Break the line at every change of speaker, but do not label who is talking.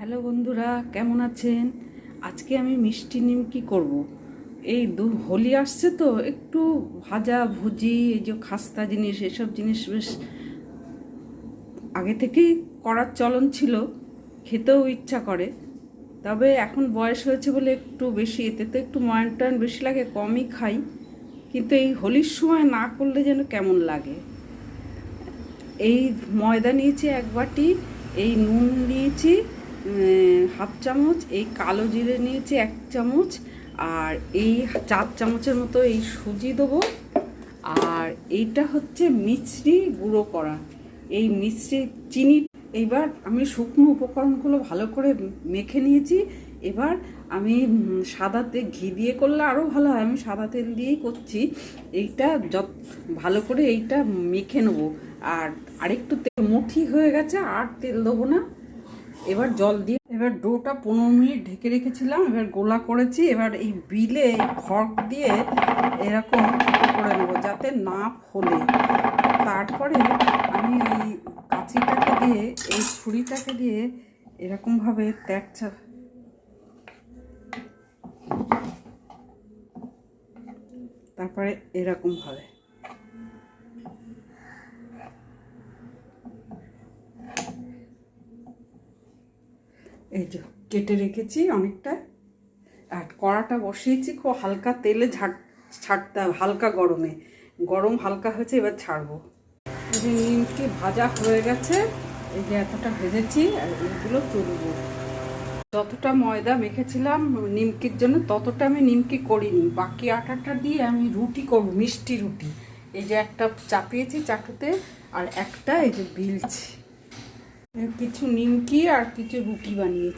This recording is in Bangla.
হ্যালো বন্ধুরা, কেমন আছেন? আজকে আমি মিষ্টি নিমকি করব। এই দু হোলি আসছে তো, একটু ভাজা ভুজি, এই যে খাস্তা জিনিস, এসব জিনিস বেশ আগে থেকেই করার চলন ছিল, খেতেও ইচ্ছা করে। তবে এখন বয়স হয়েছে বলে একটু বেশি, এতে তো একটু ময়ান টয়ান বেশি লাগে, কমই খাই। কিন্তু এই হোলির সময় না করলে যেন কেমন লাগে। এই ময়দা নিয়েছি এক বাটি, এই নুন নিয়েছি হাফ চামচ এই কালো জিরে নিয়েছি এক চামচ আর এই চার চামচের মতো এই সুজি দেবো। আর এইটা হচ্ছে মিশ্রি গুঁড়ো করা। এই মিশ্রি চিনি এইবার আমি শুকনো উপকরণগুলো ভালো করে মেখে নিয়েছি। এবার আমি উম, সাদা তেল ঘি দিয়ে করলে আরও ভালো হয়। আমি সাদা তেল দিয়েই করছি। এইটা যত ভালো করে এইটা মেখে নেব। আর আরেকটু তেল মুঠি হয়ে গেছে আর তেল দেবো না। এবার জল দিয়ে এবার ডোটা পনেরো মিনিট ঢেকে রেখেছিলাম, এবার গোলা করেছি, এবার এই বিলে ফর্ক দিয়ে এরকম করে নেব যাতে না ফোলে। তারপরে আমি এই কাঁচিটাকে দিয়ে, এই ছুরিটাকে দিয়ে এরকমভাবে ত্যাগচা তারপরে এরকম এই যে কেটে রেখেছি অনেকটা। আর কড়াটা বসিয়েছি, খুব হালকা তেলে ঝাট ছাড়তে হালকা গরমে। গরম হালকা হয়েছে, এবার ছাড়বো। এই যে নিমকি ভাজা হয়ে গেছে, এই যে এতটা ভেজেছি, আর এইগুলো তুলবো। যতটা ময়দা মেখেছিলাম নিমকির জন্য, ততটা আমি নিমকি করিনি। বাকি আটাটা দিয়ে আমি রুটি করব, মিষ্টি রুটি। এই যে একটা চাপিয়েছি চাটুতে, আর একটা এই যে বিলছি। কিছু নিমকি আর কিছু রুটি বানিয়েছি।